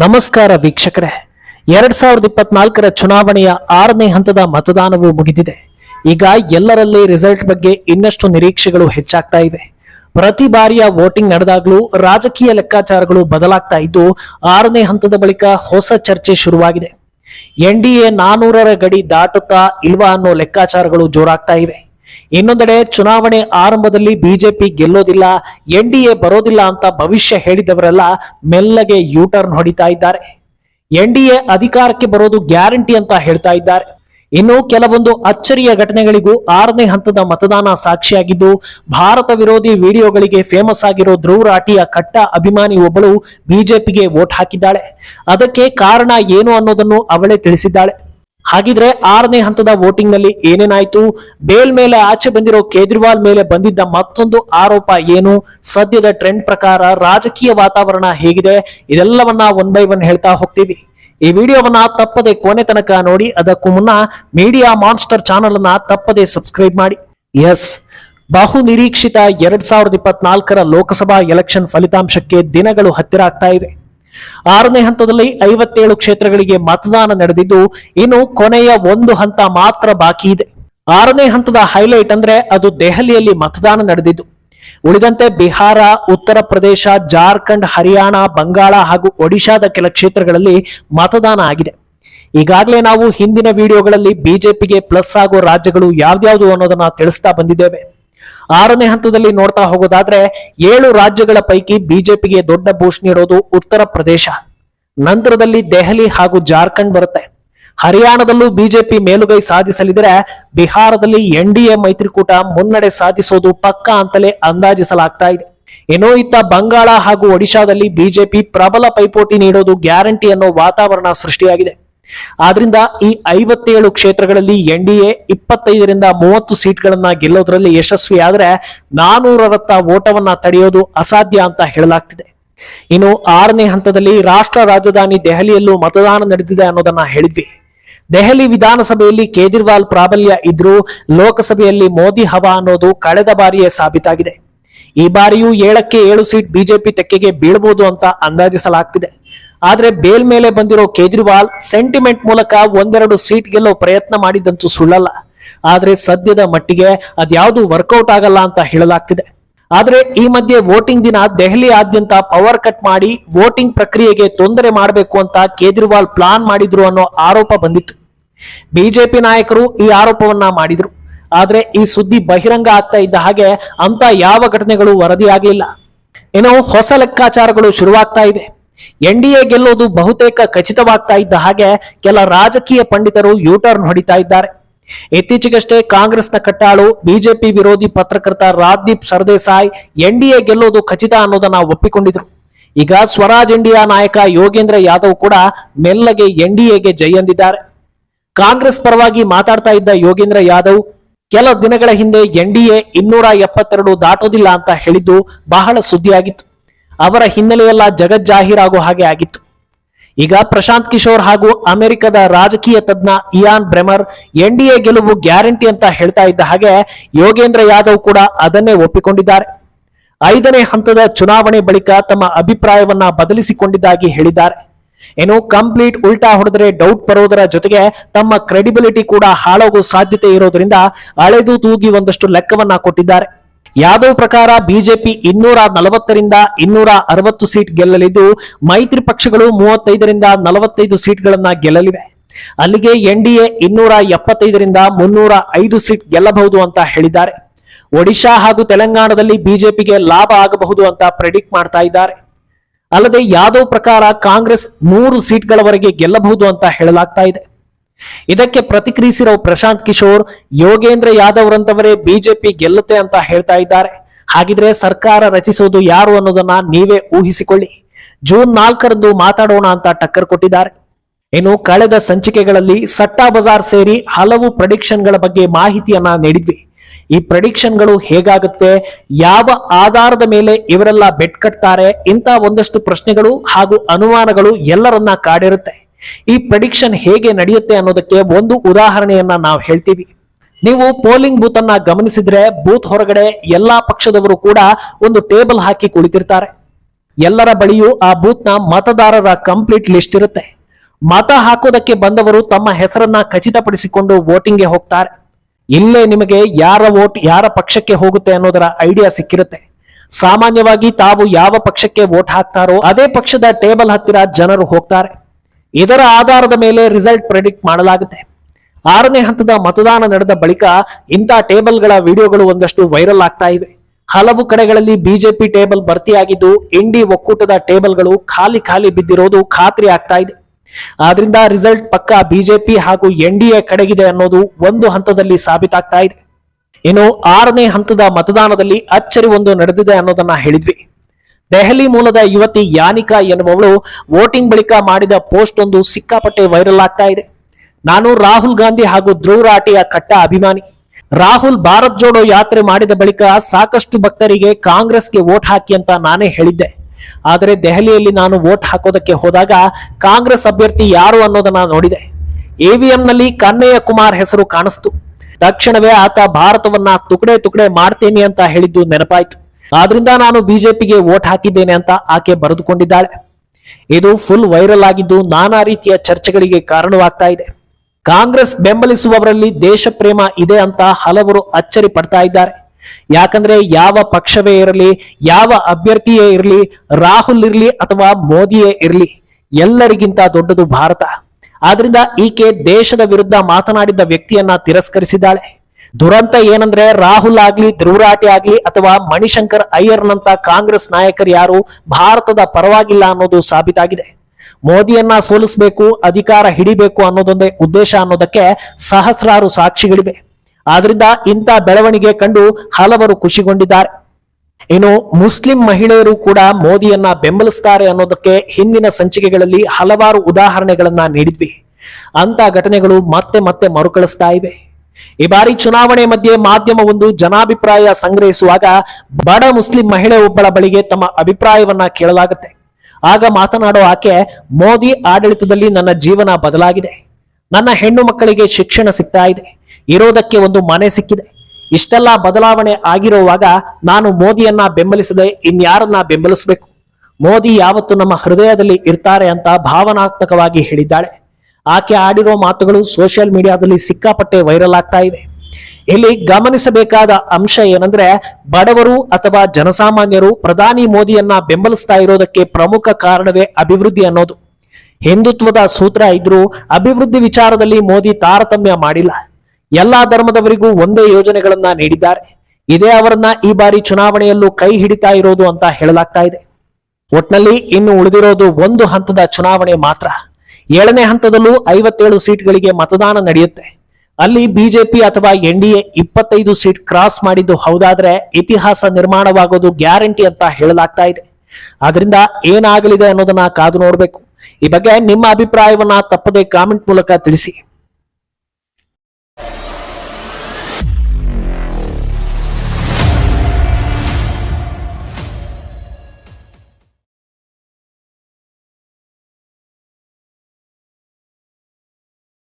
ನಮಸ್ಕಾರ ವೀಕ್ಷಕರೇ. ಎರಡ್ ಸಾವಿರದ ಇಪ್ಪತ್ನಾಲ್ಕರ ಚುನಾವಣೆಯ ಆರನೇ ಹಂತದ ಮತದಾನವು ಮುಗಿದಿದೆ. ಈಗ ಎಲ್ಲರಲ್ಲಿ ರಿಸಲ್ಟ್ ಬಗ್ಗೆ ಇನ್ನಷ್ಟು ನಿರೀಕ್ಷೆಗಳು ಹೆಚ್ಚಾಗ್ತಾ ಇವೆ. ಪ್ರತಿ ಬಾರಿಯ ವೋಟಿಂಗ್ ನಡೆದಾಗಲೂ ರಾಜಕೀಯ ಲೆಕ್ಕಾಚಾರಗಳು ಬದಲಾಗ್ತಾ ಇದ್ದು, ಆರನೇ ಹಂತದ ಬಳಿಕ ಹೊಸ ಚರ್ಚೆ ಶುರುವಾಗಿದೆ. ಎನ್ ಡಿ ಎ ನಾನೂರರ ಗಡಿ ದಾಟುತ್ತಾ ಇಲ್ವಾ ಅನ್ನೋ ಲೆಕ್ಕಾಚಾರಗಳು ಜೋರಾಗ್ತಾ ಇವೆ. ಇನ್ನೊಂದೆಡೆ ಚುನಾವಣೆ ಆರಂಭದಲ್ಲಿ ಬಿಜೆಪಿ ಗೆಲ್ಲೋದಿಲ್ಲ, ಎನ್ ಡಿ ಎ ಬರೋದಿಲ್ಲ ಅಂತ ಭವಿಷ್ಯ ಹೇಳಿದವರೆಲ್ಲ ಮೆಲ್ಲಗೆ ಯೂಟರ್ನ್ ಹೊಡಿತಾ ಇದ್ದಾರೆ. ಎನ್ ಡಿ ಎ ಅಧಿಕಾರಕ್ಕೆ ಬರೋದು ಗ್ಯಾರಂಟಿ ಅಂತ ಹೇಳ್ತಾ ಇದ್ದಾರೆ. ಇನ್ನು ಕೆಲವೊಂದು ಅಚ್ಚರಿಯ ಘಟನೆಗಳಿಗೂ ಆರನೇ ಹಂತದ ಮತದಾನ ಸಾಕ್ಷಿಯಾಗಿದ್ದು, ಭಾರತ ವಿರೋಧಿ ವಿಡಿಯೋಗಳಿಗೆ ಫೇಮಸ್ ಆಗಿರೋ ಧ್ರುವ ರಾಠಿಯ ಕಟ್ಟ ಅಭಿಮಾನಿ ಒಬ್ಬಳು ಬಿಜೆಪಿಗೆ ವೋಟ್ ಹಾಕಿದ್ದಾಳೆ. ಅದಕ್ಕೆ ಕಾರಣ ಏನು ಅನ್ನೋದನ್ನು ಅವಳೇ ತಿಳಿಸಿದ್ದಾಳೆ. ಹಾಗಿದ್ರೆ ಆರನೇ ಹಂತದ ವೋಟಿಂಗ್ನಲ್ಲಿ ಏನೇನಾಯ್ತು? ಬೇಲ್ ಮೇಲೆ ಆಚೆ ಬಂದಿರೋ ಕೇಜ್ರಿವಾಲ್ ಮೇಲೆ ಬಂದಿದ್ದ ಮತ್ತೊಂದು ಆರೋಪ ಏನು? ಸದ್ಯದ ಟ್ರೆಂಡ್ ಪ್ರಕಾರ ರಾಜಕೀಯ ವಾತಾವರಣ ಹೇಗಿದೆ? ಇದೆಲ್ಲವನ್ನ ಒನ್ ಬೈ ಒನ್ ಹೇಳ್ತಾ ಹೋಗ್ತೀವಿ. ಈ ವಿಡಿಯೋವನ್ನ ತಪ್ಪದೆ ಕೊನೆ ತನಕ ನೋಡಿ, ಅದಕ್ಕೂ ಮುನ್ನ ಮೀಡಿಯಾ ಮಾನ್ಸ್ಟರ್ ಚಾನಲ್ ಅನ್ನ ತಪ್ಪದೆ ಸಬ್ಸ್ಕ್ರೈಬ್ ಮಾಡಿ. ಎಸ್ ಬಹು ನಿರೀಕ್ಷಿತ ಎರಡ್ ಸಾವಿರದ ಇಪ್ಪತ್ನಾಲ್ಕರ ಲೋಕಸಭಾ ಎಲೆಕ್ಷನ್ ಫಲಿತಾಂಶಕ್ಕೆ ದಿನಗಳು ಹತ್ತಿರ ಆಗ್ತಾ ಇವೆ ಆರನೇ ಹಂತದಲ್ಲಿ ಐವತ್ತೇಳು ಕ್ಷೇತ್ರಗಳಿಗೆ ಮತದಾನ ನಡೆದಿದ್ದು, ಇನ್ನು ಕೊನೆಯ ಒಂದು ಹಂತ ಮಾತ್ರ ಬಾಕಿ ಇದೆ. ಆರನೇ ಹಂತದ ಹೈಲೈಟ್ ಅಂದ್ರೆ ಅದು ದೆಹಲಿಯಲ್ಲಿ ಮತದಾನ ನಡೆದಿದ್ದು. ಉಳಿದಂತೆ ಬಿಹಾರ, ಉತ್ತರ ಪ್ರದೇಶ, ಜಾರ್ಖಂಡ್, ಹರಿಯಾಣ, ಬಂಗಾಳ ಹಾಗೂ ಒಡಿಶಾದ ಕೆಲ ಕ್ಷೇತ್ರಗಳಲ್ಲಿ ಮತದಾನ ಆಗಿದೆ. ಈಗಾಗಲೇ ನಾವು ಹಿಂದಿನ ವಿಡಿಯೋಗಳಲ್ಲಿ ಬಿಜೆಪಿಗೆ ಪ್ಲಸ್ ಆಗೋ ರಾಜ್ಯಗಳು ಯಾವ್ದ್ಯಾವ್ದು ಅನ್ನೋದನ್ನ ತಿಳಿಸ್ತಾ ಬಂದಿದ್ದೇವೆ. ಆರನೇ ಹಂತದಲ್ಲಿ ನೋಡ್ತಾ ಹೋಗೋದಾದ್ರೆ ಏಳು ರಾಜ್ಯಗಳ ಪೈಕಿ ಬಿಜೆಪಿಗೆ ದೊಡ್ಡ ಬೂಸ್ಟ್ ನೀಡೋದು ಉತ್ತರ ಪ್ರದೇಶ. ನಂತರದಲ್ಲಿ ದೆಹಲಿ ಹಾಗೂ ಜಾರ್ಖಂಡ್ ಬರುತ್ತೆ. ಹರಿಯಾಣದಲ್ಲೂ ಬಿಜೆಪಿ ಮೇಲುಗೈ ಸಾಧಿಸಲಿದ್ರೆ ಬಿಹಾರದಲ್ಲಿ ಎನ್ ಡಿ ಮೈತ್ರಿಕೂಟ ಮುನ್ನಡೆ ಸಾಧಿಸೋದು ಪಕ್ಕಾ ಅಂತಲೇ ಅಂದಾಜಿಸಲಾಗ್ತಾ ಇದೆ. ಏನೋ ಇತ್ತ ಬಂಗಾಳ ಹಾಗೂ ಒಡಿಶಾದಲ್ಲಿ ಬಿಜೆಪಿ ಪ್ರಬಲ ಪೈಪೋಟಿ ನೀಡೋದು ಗ್ಯಾರಂಟಿ ಅನ್ನೋ ವಾತಾವರಣ ಸೃಷ್ಟಿಯಾಗಿದೆ. ಆದ್ರಿಂದ ಈ ಐವತ್ತೇಳು ಕ್ಷೇತ್ರಗಳಲ್ಲಿ ಎನ್ ಡಿ ಎ ಇಪ್ಪತ್ತೈದರಿಂದ ಮೂವತ್ತು ಸೀಟ್ಗಳನ್ನ ಗೆಲ್ಲೋದ್ರಲ್ಲಿ ಯಶಸ್ವಿಯಾದ್ರೆ ನಾನೂರರತ್ತ ಓಟವನ್ನ ತಡೆಯೋದು ಅಸಾಧ್ಯ ಅಂತ ಹೇಳಲಾಗ್ತಿದೆ. ಇನ್ನು ಆರನೇ ಹಂತದಲ್ಲಿ ರಾಷ್ಟ್ರ ರಾಜಧಾನಿ ದೆಹಲಿಯಲ್ಲೂ ಮತದಾನ ನಡೆದಿದೆ ಅನ್ನೋದನ್ನ ಹೇಳಿದ್ವಿ. ದೆಹಲಿ ವಿಧಾನಸಭೆಯಲ್ಲಿ ಕೇಜ್ರಿವಾಲ್ ಪ್ರಾಬಲ್ಯ ಇದ್ರೂ ಲೋಕಸಭೆಯಲ್ಲಿ ಮೋದಿ ಹವಾ ಅನ್ನೋದು ಕಳೆದ ಬಾರಿಯೇ ಸಾಬೀತಾಗಿದೆ. ಈ ಬಾರಿಯೂ ಏಳಕ್ಕೆ ಏಳು ಸೀಟ್ ಬಿಜೆಪಿ ತೆಕ್ಕೆಗೆ ಬೀಳಬಹುದು ಅಂತ ಅಂದಾಜಿಸಲಾಗ್ತಿದೆ. ಆದ್ರೆ ಬೇಲ್ ಮೇಲೆ ಬಂದಿರೋ ಕೇಜ್ರಿವಾಲ್ ಸೆಂಟಿಮೆಂಟ್ ಮೂಲಕ ಒಂದೆರಡು ಸೀಟ್ ಗೆಲ್ಲೋ ಪ್ರಯತ್ನ ಮಾಡಿದ್ದಂತೂ ಸುಳ್ಳಲ್ಲ. ಆದ್ರೆ ಸದ್ಯದ ಮಟ್ಟಿಗೆ ಅದ್ಯಾವುದು ವರ್ಕೌಟ್ ಆಗಲ್ಲ ಅಂತ ಹೇಳಲಾಗ್ತಿದೆ. ಆದ್ರೆ ಈ ಮಧ್ಯೆ ವೋಟಿಂಗ್ ದಿನ ದೆಹಲಿ ಆದ್ಯಂತ ಪವರ್ ಕಟ್ ಮಾಡಿ ವೋಟಿಂಗ್ ಪ್ರಕ್ರಿಯೆಗೆ ತೊಂದರೆ ಮಾಡಬೇಕು ಅಂತ ಕೇಜ್ರಿವಾಲ್ ಪ್ಲಾನ್ ಮಾಡಿದ್ರು ಅನ್ನೋ ಆರೋಪ ಬಂದಿತ್ತು. ಬಿಜೆಪಿ ನಾಯಕರು ಈ ಆರೋಪವನ್ನ ಮಾಡಿದ್ರು. ಆದ್ರೆ ಈ ಸುದ್ದಿ ಬಹಿರಂಗ ಆಗ್ತಾ ಇದ್ದ ಹಾಗೆ ಅಂತ ಯಾವ ಘಟನೆಗಳು ವರದಿಯಾಗಲಿಲ್ಲ. ಏನೋ ಹೊಸ ಲೆಕ್ಕಾಚಾರಗಳು ಶುರುವಾಗ್ತಾ ಇವೆ ಎನ್ ಡಿ ಎ ಗೆಲ್ಲೋದು ಬಹುತೇಕ ಖಚಿತವಾಗ್ತಾ ಇದ್ದ ಹಾಗೆ ಕೆಲ ರಾಜಕೀಯ ಪಂಡಿತರು ಯೂಟರ್ನ್ ಹೊಡಿತಾ ಇದ್ದಾರೆ. ಇತ್ತೀಚೆಗಷ್ಟೇ ಕಾಂಗ್ರೆಸ್ನ ಕಟ್ಟಾಳು ಬಿಜೆಪಿ ವಿರೋಧಿ ಪತ್ರಕರ್ತ Rajdeep Sardesai N D A ಗೆಲ್ಲೋದು ಖಚಿತ ಅನ್ನೋದನ್ನ ಒಪ್ಪಿಕೊಂಡಿದ್ರು. ಈಗ ಸ್ವರಾಜ್ ಇಂಡಿಯಾ ನಾಯಕ ಯೋಗೇಂದ್ರ ಯಾದವ್ ಕೂಡ ಮೆಲ್ಲಗೆ ಎನ್ ಡಿ ಎಗೆ ಜೈ ಎಂದಿದ್ದಾರೆ ಕಾಂಗ್ರೆಸ್ ಪರವಾಗಿ ಮಾತಾಡ್ತಾ ಇದ್ದ ಯೋಗೇಂದ್ರ ಯಾದವ್, ಕೆಲ ದಿನಗಳ ಹಿಂದೆ ಎನ್ ಡಿ ಎ ಇನ್ನೂರ ಎಪ್ಪತ್ತೆರಡು ದಾಟೋದಿಲ್ಲ ಅಂತ ಹೇಳಿದ್ದು ಬಹಳ ಸುದ್ದಿಯಾಗಿತ್ತು. ಅವರ ಹಿನ್ನೆಲೆಯೆಲ್ಲ ಜಗಜ್ಜಾಹೀರಾಗೋ ಹಾಗೆ ಆಗಿತ್ತು. ಈಗ ಪ್ರಶಾಂತ್ ಕಿಶೋರ್ ಹಾಗೂ ಅಮೆರಿಕದ ರಾಜಕೀಯ ತಜ್ಞ Ian Bremmer N D A ಗೆಲುವು ಗ್ಯಾರಂಟಿ ಅಂತ ಹೇಳ್ತಾ ಇದ್ದ ಹಾಗೆ ಯೋಗೇಂದ್ರ ಯಾದವ್ ಕೂಡ ಅದನ್ನೇ ಒಪ್ಪಿಕೊಂಡಿದ್ದಾರೆ. ಐದನೇ ಹಂತದ ಚುನಾವಣೆ ಬಳಿಕ ತಮ್ಮ ಅಭಿಪ್ರಾಯವನ್ನ ಬದಲಿಸಿಕೊಂಡಿದ್ದಾಗಿ ಹೇಳಿದ್ದಾರೆ. ಏನು ಕಂಪ್ಲೀಟ್ ಉಲ್ಟಾ ಹೊಡೆದರೆ ಡೌಟ್ ಬರೋದರ ಜೊತೆಗೆ ತಮ್ಮ ಕ್ರೆಡಿಬಿಲಿಟಿ ಕೂಡ ಹಾಳಾಗೋ ಸಾಧ್ಯತೆ ಇರೋದ್ರಿಂದ ಅಳೆದು ತೂಗಿ ಒಂದಷ್ಟು ಲೆಕ್ಕವನ್ನ ಕೊಟ್ಟಿದ್ದಾರೆ. ಯಾದವ್ ಪ್ರಕಾರ ಬಿಜೆಪಿ ಇನ್ನೂರ ನಲವತ್ತರಿಂದ ಇನ್ನೂರ ಅರವತ್ತು ಸೀಟ್ ಗೆಲ್ಲಲಿದ್ದು, ಮೈತ್ರಿ ಪಕ್ಷಗಳು ಮೂವತ್ತೈದರಿಂದ ನಲವತ್ತೈದು ಸೀಟ್ಗಳನ್ನ ಗೆಲ್ಲಲಿವೆ. ಅಲ್ಲಿಗೆ ಎನ್ಡಿಎ ಇನ್ನೂರ ಎಪ್ಪತ್ತೈದರಿಂದ ಮುನ್ನೂರ ಐದು ಸೀಟ್ ಗೆಲ್ಲಬಹುದು ಅಂತ ಹೇಳಿದ್ದಾರೆ. ಒಡಿಶಾ ಹಾಗೂ ತೆಲಂಗಾಣದಲ್ಲಿ ಬಿಜೆಪಿಗೆ ಲಾಭ ಆಗಬಹುದು ಅಂತ ಪ್ರೆಡಿಕ್ಟ್ ಮಾಡ್ತಾ ಇದ್ದಾರೆ. ಅಲ್ಲದೆ ಯಾದವ್ ಪ್ರಕಾರ ಕಾಂಗ್ರೆಸ್ ನೂರು ಸೀಟ್ಗಳವರೆಗೆ ಗೆಲ್ಲಬಹುದು ಅಂತ ಹೇಳಲಾಗ್ತಾ ಇದೆ. ಇದಕ್ಕೆ ಪ್ರತಿಕ್ರಿಯಿಸಿರೋ ಪ್ರಶಾಂತ್ ಕಿಶೋರ್, ಯೋಗೇಂದ್ರ ಯಾದವ್ ರಂತವರೇ ಬಿಜೆಪಿ ಗೆಲ್ಲುತ್ತೆ ಅಂತ ಹೇಳ್ತಾ ಇದ್ದಾರೆ. ಹಾಗಿದ್ರೆ ಸರ್ಕಾರ ರಚಿಸೋದು ಯಾರು ಅನ್ನೋದನ್ನ ನೀವೇ ಊಹಿಸಿಕೊಳ್ಳಿ. ಜೂನ್ ನಾಲ್ಕರಂದು ಮಾತಾಡೋಣ ಅಂತ ಟಕ್ಕರ್ ಕೊಟ್ಟಿದ್ದಾರೆ. ಇನ್ನು ಕಳೆದ ಸಂಚಿಕೆಗಳಲ್ಲಿ ಸಟ್ಟಾ ಬಜಾರ್ ಸೇರಿ ಹಲವು ಪ್ರಡಿಕ್ಷನ್ಗಳ ಬಗ್ಗೆ ಮಾಹಿತಿಯನ್ನ ನೀಡಿದ್ವಿ. ಈ ಪ್ರಡಿಕ್ಷನ್ಗಳು ಹೇಗಾಗುತ್ತೆ, ಯಾವ ಆಧಾರದ ಮೇಲೆ ಇವರೆಲ್ಲ ಬೆಟ್ ಕಟ್ತಾರೆ, ಇಂಥ ಒಂದಷ್ಟು ಪ್ರಶ್ನೆಗಳು ಹಾಗೂ ಅನುಮಾನಗಳು ಎಲ್ಲರನ್ನ ಕಾಡಿರುತ್ತೆ. ಈ ಪ್ರಡಿಕ್ಷನ್ ಹೇಗೆ ನಡೆಯುತ್ತೆ ಅನ್ನೋದಕ್ಕೆ ಒಂದು ಉದಾಹರಣೆಯನ್ನ ನಾವು ಹೇಳ್ತೀವಿ. ನೀವು ಪೋಲಿಂಗ್ ಬೂತ್ ಅನ್ನ ಗಮನಿಸಿದ್ರೆ ಬೂತ್ ಹೊರಗಡೆ ಎಲ್ಲಾ ಪಕ್ಷದವರು ಕೂಡ ಒಂದು ಟೇಬಲ್ ಹಾಕಿ ಕುಳಿತಿರ್ತಾರೆ. ಎಲ್ಲರ ಬಳಿಯೂ ಆ ಬೂತ್ನ ಮತದಾರರ ಕಂಪ್ಲೀಟ್ ಲಿಸ್ಟ್ ಇರುತ್ತೆ. ಮತ ಹಾಕೋದಕ್ಕೆ ಬಂದವರು ತಮ್ಮ ಹೆಸರನ್ನ ಖಚಿತಪಡಿಸಿಕೊಂಡು ವೋಟಿಂಗ್ಗೆ ಹೋಗ್ತಾರೆ. ಇಲ್ಲೇ ನಿಮಗೆ ಯಾರ ವೋಟ್ ಯಾರ ಪಕ್ಷಕ್ಕೆ ಹೋಗುತ್ತೆ ಅನ್ನೋದರ ಐಡಿಯಾ ಸಿಕ್ಕಿರುತ್ತೆ. ಸಾಮಾನ್ಯವಾಗಿ ತಾವು ಯಾವ ಪಕ್ಷಕ್ಕೆ ವೋಟ್ ಹಾಕ್ತಾರೋ ಅದೇ ಪಕ್ಷದ ಟೇಬಲ್ ಹತ್ತಿರ ಜನರು ಹೋಗ್ತಾರೆ. ಇದರ ಆಧಾರದ ಮೇಲೆ ರಿಸಲ್ಟ್ ಪ್ರೆಡಿಕ್ಟ್ ಮಾಡಲಾಗುತ್ತೆ. ಆರನೇ ಹಂತದ ಮತದಾನ ನಡೆದ ಬಳಿಕ ಇಂಥ ಟೇಬಲ್ಗಳ ವಿಡಿಯೋಗಳು ಒಂದಷ್ಟು ವೈರಲ್ ಆಗ್ತಾ ಇವೆ. ಹಲವು ಕಡೆಗಳಲ್ಲಿ ಬಿಜೆಪಿ ಟೇಬಲ್ ಭರ್ತಿಯಾಗಿದ್ದು ಇಂಡಿ ಒಕ್ಕೂಟದ ಟೇಬಲ್ಗಳು ಖಾಲಿ ಖಾಲಿ ಬಿದ್ದಿರೋದು ಖಾತ್ರಿ ಆಗ್ತಾ ಇದೆ. ಆದ್ರಿಂದ ರಿಸಲ್ಟ್ ಪಕ್ಕ ಬಿಜೆಪಿ ಹಾಗೂ ಎನ್ ಡಿ ಎ ಕಡೆಗಿದೆ ಅನ್ನೋದು ಒಂದು ಹಂತದಲ್ಲಿ ಸಾಬೀತಾಗ್ತಾ ಇದೆ. ಇನ್ನು ಆರನೇ ಹಂತದ ಮತದಾನದಲ್ಲಿ ಅಚ್ಚರಿ ಒಂದು ನಡೆದಿದೆ ಅನ್ನೋದನ್ನ ಹೇಳಿದ್ವಿ. ದೆಹಲಿ ಮೂಲದ ಯುವತಿ ಯಾನಿಕಾ ಎನ್ನುವವಳು ವೋಟಿಂಗ್ ಬಳಿಕ ಮಾಡಿದ ಪೋಸ್ಟ್ ಒಂದು ಸಿಕ್ಕಾಪಟ್ಟೆ ವೈರಲ್ ಆಗ್ತಾ ಇದೆ. ನಾನು ರಾಹುಲ್ ಗಾಂಧಿ ಹಾಗೂ ಧ್ರುವ ರಾಟಿಯ ಕಟ್ಟ ಅಭಿಮಾನಿ. ರಾಹುಲ್ ಭಾರತ್ ಜೋಡೋ ಯಾತ್ರೆ ಮಾಡಿದ ಬಳಿಕ ಸಾಕಷ್ಟು ಭಕ್ತರಿಗೆ ಕಾಂಗ್ರೆಸ್ಗೆ ವೋಟ್ ಹಾಕಿ ಅಂತ ನಾನೇ ಹೇಳಿದ್ದೆ. ಆದರೆ ದೆಹಲಿಯಲ್ಲಿ ನಾನು ವೋಟ್ ಹಾಕೋದಕ್ಕೆ ಹೋದಾಗ ಕಾಂಗ್ರೆಸ್ ಅಭ್ಯರ್ಥಿ ಯಾರು ಅನ್ನೋದನ್ನ ನೋಡಿದೆ. ಎವಿಎಂ ನಲ್ಲಿ ಕನ್ನಯ್ಯ ಕುಮಾರ್ ಹೆಸರು ಕಾಣಿಸ್ತು. ತಕ್ಷಣವೇ ಆತ ಭಾರತವನ್ನ ತುಕಡೆ ತುಕಡೆ ಮಾಡ್ತೀನಿ ಅಂತ ಹೇಳಿದ್ದು ನೆನಪಾಯ್ತು. ಆದ್ರಿಂದ ನಾನು ಬಿಜೆಪಿಗೆ ವೋಟ್ ಹಾಕಿದ್ದೇನೆ ಅಂತ ಆಕೆ ಬರೆದುಕೊಂಡಿದ್ದಾಳೆ. ಇದು ಫುಲ್ ವೈರಲ್ ಆಗಿದ್ದು ನಾನಾ ರೀತಿಯ ಚರ್ಚೆಗಳಿಗೆ ಕಾರಣವಾಗ್ತಾ ಇದೆ. ಕಾಂಗ್ರೆಸ್ ಬೆಂಬಲಿಸುವವರಲ್ಲಿ ದೇಶ ಪ್ರೇಮ ಇದೆ ಅಂತ ಹಲವರು ಅಚ್ಚರಿ ಪಡ್ತಾ ಇದ್ದಾರೆ. ಯಾಕಂದ್ರೆ ಯಾವ ಪಕ್ಷವೇ ಇರಲಿ, ಯಾವ ಅಭ್ಯರ್ಥಿಯೇ ಇರಲಿ, ರಾಹುಲ್ ಇರಲಿ ಅಥವಾ ಮೋದಿಯೇ ಇರಲಿ, ಎಲ್ಲರಿಗಿಂತ ದೊಡ್ಡದು ಭಾರತ. ಆದ್ರಿಂದ ಈಕೆ ದೇಶದ ವಿರುದ್ಧ ಮಾತನಾಡಿದ ವ್ಯಕ್ತಿಯನ್ನ ತಿರಸ್ಕರಿಸಿದ್ದಾಳೆ. ದುರಂತ ಏನಂದ್ರೆ ರಾಹುಲ್ ಆಗ್ಲಿ ಧ್ರುವರಾಟಿ ಆಗ್ಲಿ ಅಥವಾ ಮಣಿಶಂಕರ್ ಅಯ್ಯರ್ನಂತ ಕಾಂಗ್ರೆಸ್ ನಾಯಕರು ಯಾರು ಭಾರತದ ಪರವಾಗಿಲ್ಲ ಅನ್ನೋದು ಸಾಬೀತಾಗಿದೆ. ಮೋದಿಯನ್ನ ಸೋಲಿಸಬೇಕು, ಅಧಿಕಾರ ಹಿಡಿಬೇಕು ಅನ್ನೋದೊಂದೇ ಉದ್ದೇಶ ಅನ್ನೋದಕ್ಕೆ ಸಹಸ್ರಾರು ಸಾಕ್ಷಿಗಳಿವೆ. ಆದ್ರಿಂದ ಇಂಥ ಬೆಳವಣಿಗೆ ಕಂಡು ಹಲವರು ಖುಷಿಗೊಂಡಿದ್ದಾರೆ. ಇನ್ನು ಮುಸ್ಲಿಂ ಮಹಿಳೆಯರು ಕೂಡ ಮೋದಿಯನ್ನ ಬೆಂಬಲಿಸ್ತಾರೆ ಅನ್ನೋದಕ್ಕೆ ಹಿಂದಿನ ಸಂಚಿಕೆಗಳಲ್ಲಿ ಹಲವಾರು ಉದಾಹರಣೆಗಳನ್ನ ನೀಡಿದ್ವಿ. ಅಂತ ಘಟನೆಗಳು ಮತ್ತೆ ಮತ್ತೆ ಮರುಕಳಿಸ್ತಾ ಇವೆ. ಈ ಬಾರಿ ಚುನಾವಣೆ ಮಧ್ಯೆ ಮಾಧ್ಯಮವೊಂದು ಜನಾಭಿಪ್ರಾಯ ಸಂಗ್ರಹಿಸುವಾಗ ಬಡ ಮುಸ್ಲಿಂ ಮಹಿಳೆ ಒಬ್ಬಳ ಬಳಿಗೆ ತಮ್ಮ ಅಭಿಪ್ರಾಯವನ್ನ ಕೇಳಲಾಗುತ್ತೆ. ಆಗ ಮಾತನಾಡೋ ಆಕೆ, ಮೋದಿ ಆಡಳಿತದಲ್ಲಿ ನನ್ನ ಜೀವನ ಬದಲಾಗಿದೆ. ನನ್ನ ಹೆಣ್ಣು ಮಕ್ಕಳಿಗೆ ಶಿಕ್ಷಣ ಸಿಗ್ತಾ ಇದೆ. ಇರೋದಕ್ಕೆ ಒಂದು ಮನೆ ಸಿಕ್ಕಿದೆ. ಇಷ್ಟೆಲ್ಲ ಬದಲಾವಣೆ ಆಗಿರುವಾಗ ನಾನು ಮೋದಿಯನ್ನ ಬೆಂಬಲಿಸದೆ ಇನ್ಯಾರನ್ನ ಬೆಂಬಲಿಸಬೇಕು? ಮೋದಿ ಯಾವತ್ತು ನಮ್ಮ ಹೃದಯದಲ್ಲಿ ಇರ್ತಾರೆ ಅಂತ ಭಾವನಾತ್ಮಕವಾಗಿ ಹೇಳಿದ್ದಾಳೆ. ಆಕೆ ಆಡಿರೋ ಮಾತುಗಳು ಸೋಷಿಯಲ್ ಮೀಡಿಯಾದಲ್ಲಿ ಸಿಕ್ಕಾಪಟ್ಟೆ ವೈರಲ್ ಆಗ್ತಾ ಇವೆ. ಇಲ್ಲಿ ಗಮನಿಸಬೇಕಾದ ಅಂಶ ಏನಂದ್ರೆ ಬಡವರು ಅಥವಾ ಜನಸಾಮಾನ್ಯರು ಪ್ರಧಾನಿ ಮೋದಿಯನ್ನ ಬೆಂಬಲಿಸ್ತಾ ಇರೋದಕ್ಕೆ ಪ್ರಮುಖ ಕಾರಣವೇ ಅಭಿವೃದ್ಧಿ ಅನ್ನೋದು. ಹಿಂದುತ್ವದ ಸೂತ್ರ ಇದ್ರೂ ಅಭಿವೃದ್ಧಿ ವಿಚಾರದಲ್ಲಿ ಮೋದಿ ತಾರತಮ್ಯ ಮಾಡಿಲ್ಲ. ಎಲ್ಲಾ ಧರ್ಮದವರಿಗೂ ಒಂದೇ ಯೋಜನೆಗಳನ್ನ ನೀಡಿದ್ದಾರೆ. ಇದೇ ಅವರನ್ನ ಈ ಬಾರಿ ಚುನಾವಣೆಯಲ್ಲೂ ಕೈ ಹಿಡಿತಾ ಇರೋದು ಅಂತ ಹೇಳಲಾಗ್ತಾ ಇದೆ. ಒಟ್ನಲ್ಲಿ ಇನ್ನು ಉಳಿದಿರೋದು ಒಂದು ಹಂತದ ಚುನಾವಣೆ ಮಾತ್ರ. ಏಳನೇ ಹಂತದಲ್ಲೂ ಐವತ್ತೇಳು ಸೀಟ್ಗಳಿಗೆ ಮತದಾನ ನಡೆಯುತ್ತೆ. ಅಲ್ಲಿ ಬಿಜೆಪಿ ಅಥವಾ ಎನ್ ಡಿ ಇಪ್ಪತ್ತೈದು ಸೀಟ್ ಕ್ರಾಸ್ ಮಾಡಿದ್ದು ಹೌದಾದ್ರೆ ಇತಿಹಾಸ ನಿರ್ಮಾಣವಾಗೋದು ಗ್ಯಾರಂಟಿ ಅಂತ ಹೇಳಲಾಗ್ತಾ ಇದೆ. ಆದ್ರಿಂದ ಏನಾಗಲಿದೆ ಅನ್ನೋದನ್ನ ಕಾದು ನೋಡಬೇಕು. ಈ ಬಗ್ಗೆ ನಿಮ್ಮ ಅಭಿಪ್ರಾಯವನ್ನ ತಪ್ಪದೆ ಕಾಮೆಂಟ್ ಮೂಲಕ ತಿಳಿಸಿ.